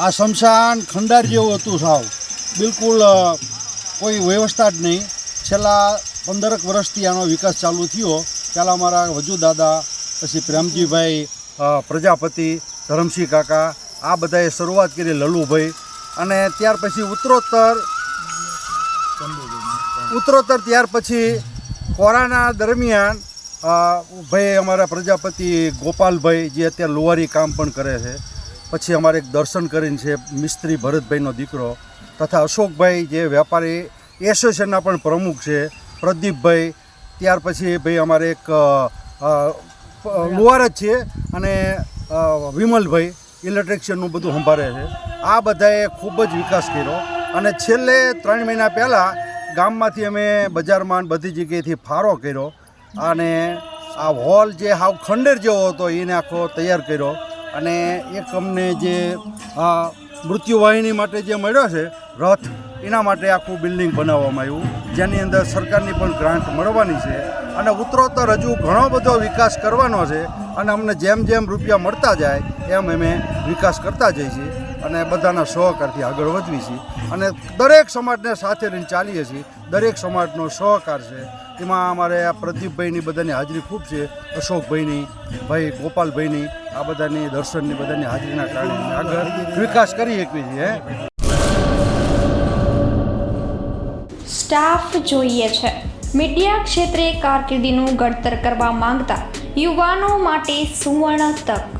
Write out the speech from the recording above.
આ શમશાન ખંડાર જેવું હતું સાવ. બિલકુલ કોઈ વ્યવસ્થા જ નહીં. છેલ્લા પંદરક વર્ષથી આનો વિકાસ ચાલુ થયો. પહેલાં અમારા વજુ દાદા, પછી પ્રેમજીભાઈ પ્રજાપતિ, ધરમસિંહ કાકા, આ બધાએ શરૂઆત કરી લલુભાઈ. અને ત્યાર પછી ઉત્તરોત્તર ઉત્તરોત્તર ત્યાર પછી કોરોના દરમિયાન ભાઈ અમારા પ્રજાપતિ ગોપાલભાઈ જે અત્યારે લુહારી કામ પણ કરે છે પછી અમારે એક દર્શન કરીને છે મિસ્ત્રી ભરતભાઈનો દીકરો તથા અશોકભાઈ જે વેપારી એસોસિએશનના પણ પ્રમુખ છે પ્રદીપભાઈ, ત્યાર પછી ભાઈ અમારે એક લુહાર જ છે અને વિમલભાઈ ઇલેક્ટ્રિશિયનનું બધું સંભાળે છે. આ બધાએ ખૂબ જ વિકાસ કર્યો અને છેલ્લે ત્રણ મહિના પહેલાં ગામમાંથી અમે બજારમાં બધી જગ્યાએથી ફારો કર્યો અને આ હોલ જે હાવ ખંડેર જેવો હતો, એને આખો તૈયાર કર્યો. અને એક અમને જે મૃત્યુવાહિની માટે જે મળ્યો છે, રથ, એના માટે આખું બિલ્ડિંગ બનાવવામાં આવ્યું. જેની અંદર સરકારની પણ ગ્રાન્ટ મળવાની છે અને ઉત્તરોત્તર હજુ ઘણો બધો વિકાસ કરવાનો છે અને અમને જેમ જેમ રૂપિયા મળતા જાય, એમ અમે વિકાસ કરતા જઈએ છીએ અને બધાના સહકારથી આગળ વધવી છીએ અને દરેક સમાજને સાથે લઈને ચાલીએ છીએ. દરેક સમાજનો સહકાર છે. એમાં અમારે આ પ્રદીપભાઈની બધાની હાજરી ખૂબ છે. અશોકભાઈની, ભાઈ ગોપાલભાઈની, આ બધાની દર્શનની બધાની હાજરીના કારણે આગળ વિકાસ કરી શકીએ છીએ સ્ટાફ જોઈએ છે. મીડિયા ક્ષેત્રે કારકિર્દીનું ઘડતર કરવા માંગતા યુવાનો માટે સુવર્ણ તક.